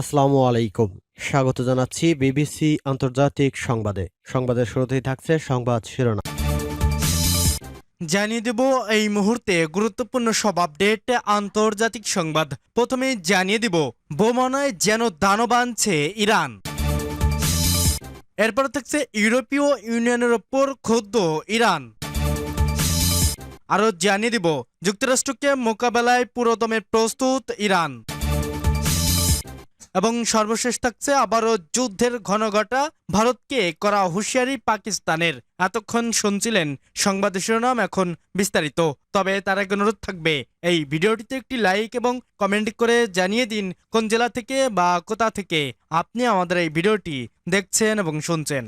আসসালামু আলাইকুম। স্বাগত জানাচ্ছি বিবিসি আন্তর্জাতিক সংবাদে। সংবাদের শুরুতেই থাকছে সংবাদ শিরোনাম। জানিয়ে দেব এই মুহূর্তে গুরুত্বপূর্ণ সব আপডেট আন্তর্জাতিক সংবাদ। প্রথমে জানিয়ে দেব, বোমানায় যেন দানব আনছে ইরান। এরপর থাকছে ইউরোপীয় ইউনিয়নের ওপর ক্ষুব্ধ ইরান। আরও জানিয়ে দিব, যুক্তরাষ্ট্রকে মোকাবেলায় পুরোদমে প্রস্তুত ইরান। এবং সর্বশেষ থাকছে আবারও যুদ্ধের ঘনঘটা। ভারতকে করা হুঁশিয়ারি পাকিস্তানের। এতক্ষণ শুনছিলেন সংবাদ শিরোনাম, এখন বিস্তারিত। তবে তার এক অনুরোধ থাকবে, এই ভিডিওটিতে একটি লাইক এবং কমেন্ট করে জানিয়ে দিন কোন জেলা থেকে বা কোথা থেকে আপনি আমাদের এই ভিডিওটি দেখছেন এবং শুনছেন।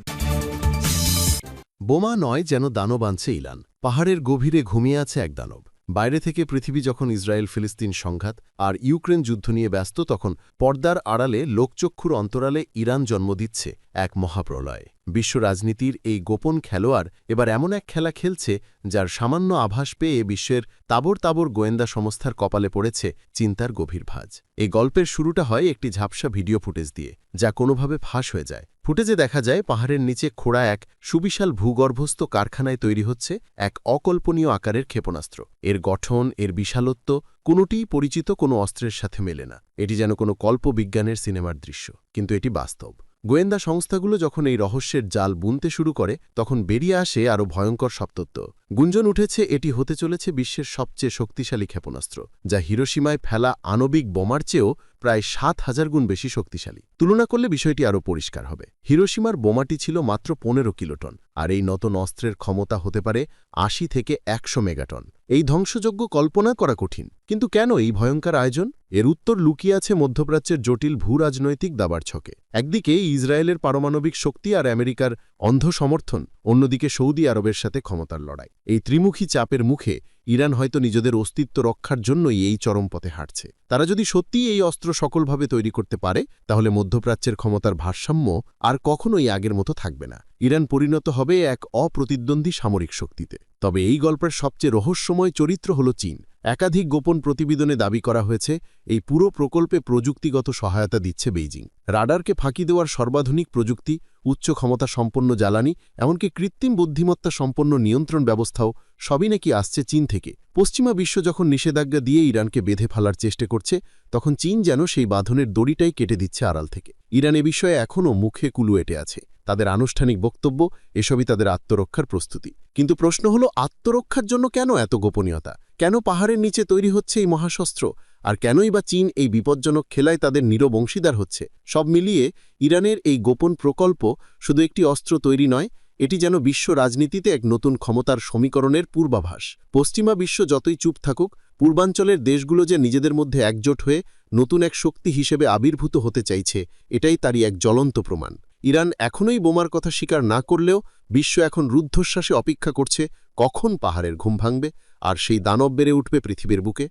বোমা নয় যেন দানব আনছে ইলান। পাহাড়ের গভীরে ঘুমিয়ে আছে এক দানব। বাইরে থেকে পৃথিবী যখন ইসরায়েল ফিলিস্তিন সংঘাত আর ইউক্রেন যুদ্ধ নিয়ে ব্যস্ত, তখন পর্দার আড়ালে লোকচক্ষুর অন্তরালে ইরান জন্ম দিচ্ছে এক মহাপ্রলয়। বিশ্ব রাজনীতির এই গোপন খেলোয়াড় এবার এমন এক খেলা খেলছে যার সামান্য আভাস পেয়ে বিশ্বের তাবর তাবর গোয়েন্দা সংস্থার কপালে পড়েছে চিন্তার গভীর ভাজ। এই গল্পের শুরুটা হয় একটি ঝাপসা ভিডিও ফুটেজ দিয়ে, যা কোনোভাবে ফাঁস হয়ে যায়। ফুটেজে দেখা যায় পাহাড়ের নিচে খোড়া এক সুবিশাল ভূগর্ভস্থ কারখানায় তৈরি হচ্ছে এক অকল্পনীয় আকারের ক্ষেপণাস্ত্র। এর গঠন, এর বিশালত্ব কোনোটিই পরিচিত কোনো অস্ত্রের সাথে মেলে না। এটি যেন কোনো কল্পবিজ্ঞানের সিনেমার দৃশ্য, কিন্তু এটি বাস্তব। গোয়েন্দা সংস্থাগুলো যখন এই রহস্যের জাল বুনতে শুরু করে, তখন বেরিয়ে আসে আরও ভয়ঙ্কর সপ্তত্ব গুঞ্জন উঠেছে, এটি হতে চলেছে বিশ্বের সবচেয়ে শক্তিশালী ক্ষেপণাস্ত্র, যা হিরোসীমায় ফেলা আণবিক বোমার চেয়েও প্রায় সাত হাজার গুণ বেশি শক্তিশালী। তুলনা করলে বিষয়টি আরও পরিষ্কার হবে। হিরোসীমার বোমাটি ছিল মাত্র পনেরো কিলোটন, আর এই নতুন অস্ত্রের ক্ষমতা হতে পারে আশি থেকে একশো মেগাটন। এই ধ্বংসযোগ্য কল্পনা করা কঠিন, কিন্তু কেন এই ভয়ঙ্কর আয়োজন? এর উত্তর লুকিয়ে আছে মধ্যপ্রাচ্যের জটিল ভূরাজনৈতিক দাবার ছকে। একদিকে ইসরায়েলের পারমাণবিক শক্তি আর আমেরিকার অন্ধ সমর্থন অন্যদিকে সৌদি আরবের সাথে ক্ষমতার লড়াই। এই ত্রিমুখী চাপের মুখে ইরান হয়তো নিজেদের অস্তিত্ব রক্ষার জন্যই এই চরম পথে হাঁটছে। তারা যদি সত্যিই এই অস্ত্র সকলভাবে তৈরি করতে পারে, তাহলে মধ্যপ্রাচ্যের ক্ষমতার ভারসাম্য আর কখনোই আগের মতো থাকবে না। ইরান পরিণত হবে এক অপ্রতিদ্বন্দ্বী সামরিক শক্তিতে। তবে এই গল্পের সবচেয়ে রহস্যময় চরিত্র হল চীন। একাধিক গোপন প্রতিবেদনে দাবি করা হয়েছে, এই পুরো প্রকল্পে প্রযুক্তিগত সহায়তা দিচ্ছে বেইজিং। রাডারকে ফাঁকি দেওয়ার সর্বাধুনিক প্রযুক্তি, উচ্চ ক্ষমতা সম্পন্ন জ্বালানি, এমনকি কৃত্রিম বুদ্ধিমত্তা সম্পন্ন নিয়ন্ত্রণ ব্যবস্থাও সবই নাকি আসছে চীন থেকে। পশ্চিমা বিশ্ব যখন নিষেধাজ্ঞা দিয়ে ইরানকে বেঁধে ফেলার চেষ্টা করছে, তখন চীন যেন সেই বাঁধনের দড়িটাই কেটে দিচ্ছে আড়াল থেকে। ইরান এ বিষয়ে এখনও মুখে কুলু এটে আছে। তাদের আনুষ্ঠানিক বক্তব্য, এসবই তাদের আত্মরক্ষার প্রস্তুতি। কিন্তু প্রশ্ন হল, আত্মরক্ষার জন্য কেন এত গোপনীয়তা? কেন পাহাড়ের নিচে তৈরি হচ্ছে এই মহাশস্ত্র? আর কেনই বা চীন এই বিপজ্জনক খেলায় তাদের নিরবংশীদার হচ্ছে? সব মিলিয়ে ইরানের এই গোপন প্রকল্প শুধু একটি অস্ত্র তৈরি নয়, এটি যেন বিশ্ব রাজনীতিতে এক নতুন ক্ষমতার সমীকরণের পূর্বাভাস। পশ্চিমা বিশ্ব যতই চুপ থাকুক, পূর্বাঞ্চলের দেশগুলো যে নিজেদের মধ্যে একজোট হয়ে নতুন এক শক্তি হিসেবে আবির্ভূত হতে চাইছে, এটাই তারই এক জ্বলন্ত প্রমাণ। ইরান এখনই বোমার কথা স্বীকার না করলেও বিশ্ব এখন রুদ্ধশ্বাসে অপেক্ষা করছে, কখন পাহাড়ের ঘুম ভাঙবে? আর সেই দানব বেড়ে উঠবে পৃথিবীর বুকে।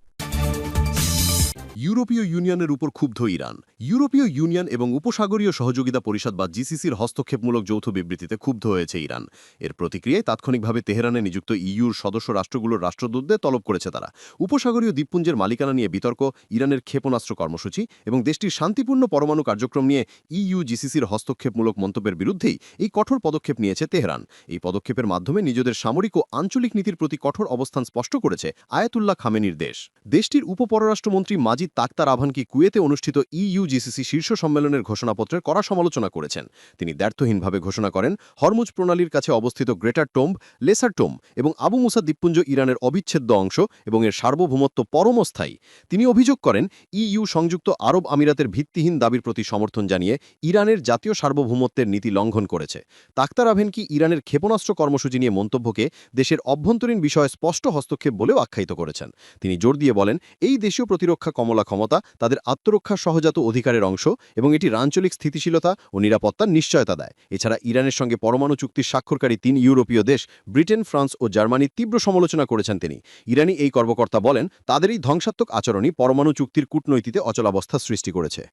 ইউরোপীয় ইউনিয়নের উপর ক্ষুব্ধ ইরান। ইউরোপীয় ইউনিয়ন এবং উপসাগরীয় সহযোগিতা পরিষদ বা জিসিসির হস্তক্ষেপমূলক যৌথ বিবৃতিতে ক্ষুব্ধ হয়েছে ইরান। এর প্রতিক্রিয়ায় তাৎক্ষণিকভাবে তেহরানে নিযুক্ত ইইউর সদস্য রাষ্ট্রগুলোর রাষ্ট্রদূতদের তলব করেছে তারা। উপসাগরীয় দ্বীপপুঞ্জের মালিকানা নিয়ে বিতর্ক, ইরানের ক্ষেপণাস্ত্র কর্মসূচি এবং দেশটির শান্তিপূর্ণ পরমাণু কার্যক্রম নিয়ে ইইউ জিসিসির হস্তক্ষেপমূলক মন্তব্যের বিরুদ্ধেই এই কঠোর পদক্ষেপ নিয়েছে তেহরান। এই পদক্ষেপের মাধ্যমে নিজেদের সামরিক ও আঞ্চলিক নীতির প্রতি কঠোর অবস্থান স্পষ্ট করেছে আয়াতুল্লাহ খামেনির দেশ। দেশটির উপপররাষ্ট্রমন্ত্রী মাজিদ তাক্তার আভানকি কুয়েতে অনুষ্ঠিত ইইউজিসিসি শীর্ষ সম্মেলনের ঘোষণাপত্রের কড়া সমালোচনা করেছেন। তিনি দ্ব্যর্থহীনভাবে ঘোষণা করেন, হরমুজ প্রণালীর কাছে অবস্থিত গ্রেটার টোম্ব, লেসার টোম্ব এবং আবু মুসা দ্বীপপুঞ্জ ইরানের অবিচ্ছেদ্য অংশ এবং এর সার্বভৌমত্ব পরমস্থায়ী। তিনি অভিযোগ করেন ইইউ সংযুক্ত আরব আমিরাতের ভিত্তিহীন দাবির প্রতি সমর্থন জানিয়ে ইরানের জাতীয় সার্বভৌমত্বের নীতি লঙ্ঘন করেছে। তাক্তার আভেনকি ইরানের ক্ষেপণাস্ত্র কর্মসূচি নিয়ে মন্তব্যকে দেশের অভ্যন্তরীণ বিষয়ে স্পষ্ট হস্তক্ষেপ বলেও আখ্যায়িত করেছেন। তিনি জোর দিয়ে বলেন, এই দেশীয় প্রতিরক্ষা কমলা ক্ষমতা তাদের আত্মরক্ষা সহজাত অধিকারের অংশ এবং এটি আঞ্চলিক স্থিতিশীলতা ও নিরাপত্তার নিশ্চয়তা দেয়। এছাড়া ইরানের সঙ্গে পরমাণু চুক্তির স্বাক্ষরকারী তিন ইউরোপীয় দেশ, ব্রিটেন, ফ্রান্স ও জার্মানির তীব্র সমালোচনা করেছেন তিনি। ইরানি এই কর্মকর্তা বলেন তাদের এই ধ্বংসাত্মক আচরণই পরমাণু চুক্তির কূটনৈতিতে অচলাবস্থা সৃষ্টি করেছে।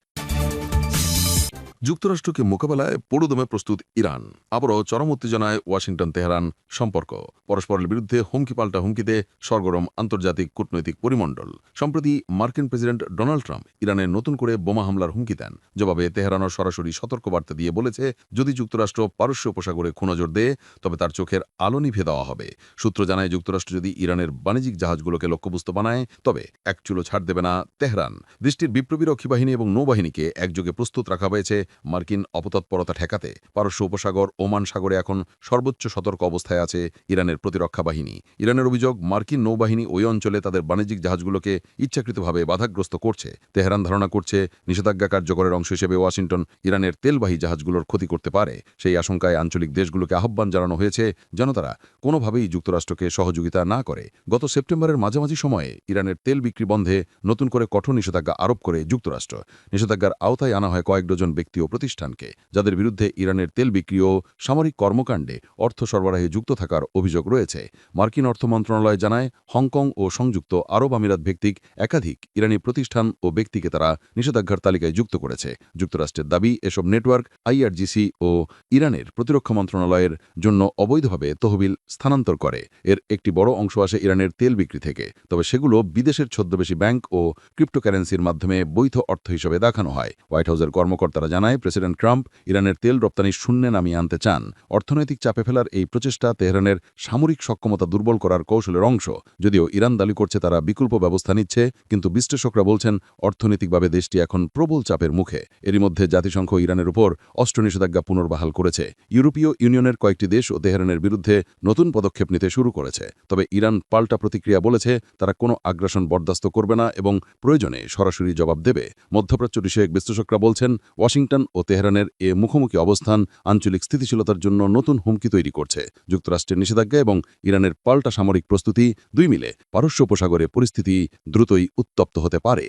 যুক্তরাষ্ট্রকে মোকাবেলায় পুরোদমে প্রস্তুত ইরান। আবারও চরম উত্তেজনায় ওয়াশিংটন, তেহরান সম্পর্ক। পরস্পরের বিরুদ্ধে হুমকি পাল্টা হুমকিতে সরগরম আন্তর্জাতিক কূটনৈতিক পরিমণ্ডল। সম্প্রতি মার্কিন প্রেসিডেন্ট ডোনাল্ড ট্রাম্প ইরানের নতুন করে বোমা হামলার হুমকি দেন। জবাবে তেহরানও সরাসরি সতর্কবার্তা দিয়ে বলেছে, যদি যুক্তরাষ্ট্র পারস্য উপসাগরে খুনজর দেয়, তবে তার চোখের আলো নিভে দেওয়া হবে। সূত্র জানায়, যুক্তরাষ্ট্র যদি ইরানের বাণিজ্যিক জাহাজগুলোকে লক্ষ্যবস্তু বানায়, তবে এক চুলো ছাড় দেবে না তেহরান। দেশটির বিপ্লবী রক্ষী বাহিনী এবং নৌবাহিনীকে একযোগে প্রস্তুত রাখা হয়েছে মার্কিন অপতৎপরতা ঠেকাতে পারস্য উপসাগর ওমান সাগরে এখন সর্বোচ্চ সতর্ক অবস্থায় আছে ইরানের প্রতিরক্ষা বাহিনী। ইরানের অভিযোগ, মার্কিন নৌবাহিনী ওই অঞ্চলে তাদের বাণিজ্যিক জাহাজগুলোকে ইচ্ছাকৃতভাবে বাধাগ্রস্ত করছে। তেহরান ধারণা করছে নিষেধাজ্ঞা কার্যকরের অংশ হিসেবে ওয়াশিংটন ইরানের তেলবাহী জাহাজগুলোর ক্ষতি করতে পারে। সেই আশঙ্কায় আঞ্চলিক দেশগুলোকে আহ্বান জানানো হয়েছে যেন তারা কোনোভাবেই যুক্তরাষ্ট্রকে সহযোগিতা না করে। গত সেপ্টেম্বরের মাঝামাঝি সময়ে ইরানের তেল বিক্রি বন্ধে নতুন করে কঠোর নিষেধাজ্ঞা আরোপ করে যুক্তরাষ্ট্র। নিষেধাজ্ঞার আওতায় আনা হয় কয়েক ডজন ব্যক্তি ও প্রতিষ্ঠানকে, যাদের বিরুদ্ধে ইরানের তেল বিক্রি ও সামরিক কর্মকাণ্ডে অর্থ সরবরাহে যুক্ত থাকার অভিযোগ রয়েছে, মার্কিন অর্থ মন্ত্রণালয় জানায়, হংকং ও সংযুক্ত আরব আমিরাত ভিত্তিক একাধিক ইরানি প্রতিষ্ঠান ও ব্যক্তিকে তারা নিষেধাজ্ঞার তালিকায় যুক্ত করেছে। যুক্তরাষ্ট্রের দাবি, এসব নেটওয়ার্ক, আইআরজিসি ও ইরানের প্রতিরক্ষা মন্ত্রণালয়ের জন্য অবৈধভাবে তহবিল স্থানান্তর করে। এর একটি বড় অংশ আসে ইরানের তেল বিক্রি থেকে। তবে সেগুলো বিদেশের ছদ্মবেশী ব্যাংক ও ক্রিপ্টোকারেন্সির মাধ্যমে বৈধ অর্থ হিসেবে দেখানো হয়। হোয়াইট হাউসের কর্মকর্তারা জানায় প্রেসিডেন্ট ট্রাম্প ইরানের তেল রপ্তানি শূন্যে নামিয়ে আনতে চান। অর্থনৈতিক চাপে ফেলার এই প্রচেষ্টা তেহরানের সামরিক সক্ষমতা দুর্বল করার কৌশলের অংশ। যদিও ইরান দাবি করছে তারা বিকল্প ব্যবস্থা নিচ্ছে, কিন্তু বিশ্লেষকরা বলছেন অর্থনৈতিকভাবে দেশটি এখন প্রবল চাপের মুখে। এরই মধ্যে জাতিসংঘ ইরানের উপর অস্ত্র নিষেধাজ্ঞা পুনর্বহাল করেছে। ইউরোপীয় ইউনিয়নের কয়েকটি দেশ ও তেহরানের বিরুদ্ধে নতুন পদক্ষেপ নিতে শুরু করেছে। তবে ইরান পাল্টা প্রতিক্রিয়া বলেছে, তারা কোনো আগ্রাসন বরদাস্ত করবে না এবং প্রয়োজনে সরাসরি জবাব দেবে। মধ্যপ্রাচ্য বিষয়ক বিশ্লেষকরা বলছেন, ওয়াশিংটন ও তেহরানের এ মুখোমুখি অবস্থান আঞ্চলিক স্থিতিশীলতার জন্য নতুন হুমকি তৈরি করছে। যুক্তরাষ্ট্রের নিষেধাজ্ঞা এবং ইরানের পাল্টা সামরিক প্রস্তুতি দুই মিলে পারস্য উপসাগরে পরিস্থিতি দ্রুতই উত্তপ্ত হতে পারে।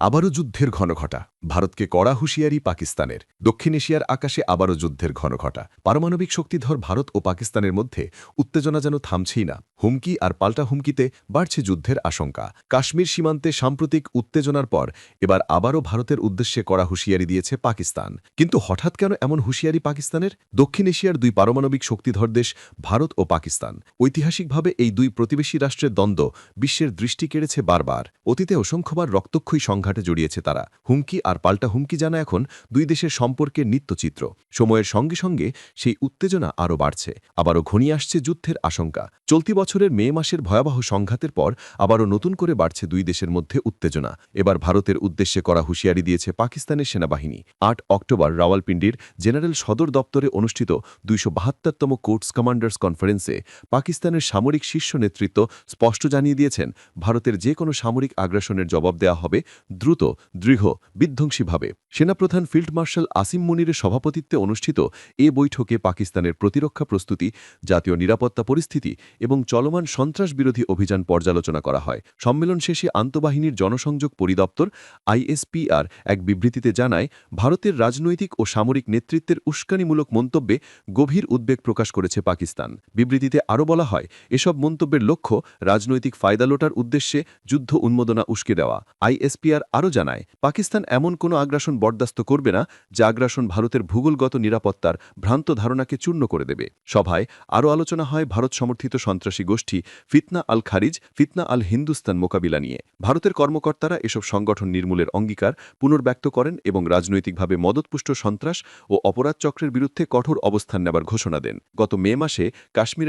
আবারও যুদ্ধের ঘনঘটা। ভারতকে কড়া হুঁশিয়ারি পাকিস্তানের। দক্ষিণ এশিয়ার আকাশে আবারও যুদ্ধের ঘনঘটা। পারমাণবিক শক্তিধর ভারত ও পাকিস্তানের মধ্যে উত্তেজনা যেন থামছেই না। হুমকি আর পাল্টা হুমকিতে বাড়ছে যুদ্ধের আশঙ্কা। কাশ্মীর সীমান্তে সাম্প্রতিক উত্তেজনার পর এবার আবারও ভারতের উদ্দেশ্যে কড়া হুঁশিয়ারি দিয়েছে পাকিস্তান। কিন্তু হঠাৎ কেন এমন হুঁশিয়ারি পাকিস্তানের? দক্ষিণ এশিয়ার দুই পারমাণবিক শক্তিধর দেশ ভারত ও পাকিস্তান। ঐতিহাসিকভাবে এই দুই প্রতিবেশী রাষ্ট্রের দ্বন্দ্ব বিশ্বের দৃষ্টি কেড়েছে বারবার। অতীতে অসংখ্যবার রক্তক্ষয়ী সংঘাটে জড়িয়েছে তারা। হুমকি আর পাল্টা হুমকি জানা এখন দুই দেশের সম্পর্কের নিত্যচিত্র। সময়ের সঙ্গে সঙ্গে সেই উত্তেজনা আরও বাড়ছে। আবারও ঘনিয়ে আসছে যুদ্ধের আশঙ্কা। চলতি বছরের মে মাসের ভয়াবহ সংঘাতের পর আবারও নতুন করে বাড়ছে দুই দেশের মধ্যে উত্তেজনা। এবার ভারতের উদ্দেশ্যে করা হুঁশিয়ারি দিয়েছে পাকিস্তানের সেনাবাহিনী। আট অক্টোবর রাওয়ালপিন্ডির জেনারেল সদর দপ্তরে অনুষ্ঠিত দুইশো বাহাত্তরতম কোর্টস কমান্ডার্স কনফারেন্সে পাকিস্তানের সামরিক শীর্ষ নেতৃত্ব স্পষ্ট জানিয়ে দিয়েছেন, ভারতের যে কোনো সামরিক আগ্রাসনের জবাব দেওয়া হবে দ্রুত, দৃঢ়, বিধ্বংসীভাবে। সেনাপ্রধান ফিল্ড মার্শাল আসিম মুনিরের সভাপতিত্বে অনুষ্ঠিত এ বৈঠকে পাকিস্তানের প্রতিরক্ষা প্রস্তুতি, জাতীয় নিরাপত্তা পরিস্থিতি এবং চলমান সন্ত্রাস বিরোধী অভিযান পর্যালোচনা করা হয়। সম্মেলন শেষে আন্তঃবাহিনীর জনসংযোগ পরিদপ্তর, আইএসপিআর, এক বিবৃতিতে জানায়, ভারতের রাজনৈতিক ও সামরিক নেতৃত্বের উস্কানিমূলক মন্তব্যে গভীর উদ্বেগ প্রকাশ করেছে পাকিস্তান। বিবৃতিতে আরও বলা হয়, এসব মন্তব্যের লক্ষ্য রাজনৈতিক ফায়দা লোটার উদ্দেশ্যে যুদ্ধ উন্মোদনা উস্কে দেওয়া। আইএসপিআর আরও জানায়, পাকিস্তান এমন কোনো আগ্রাসন বরদাস্ত করবে না, যা আগ্রাসন ভারতের ভূগোলগত নিরাপত্তার ভ্রান্ত ধারণাকে চূর্ণ করে দেবে। সভায় আরও আলোচনা হয় ভারত সমর্থিত সন্ত্রাসী গোষ্ঠী ফিতনা আল খারিজ, ফিতনা আল হিন্দুস্তান মোকাবিলা নিয়ে। ভারতের কর্মকর্তারা এসব সংগঠন নির্মূলের অঙ্গীকার পুনর্ব্যক্ত করেন এবং রাজনৈতিকভাবে মদতপুষ্ট সন্ত্রাস ও অপরাধ চক্রের বিরুদ্ধে কঠোর অবস্থান নেবার ঘোষণা দেন। গত মে মাসে কাশ্মীরের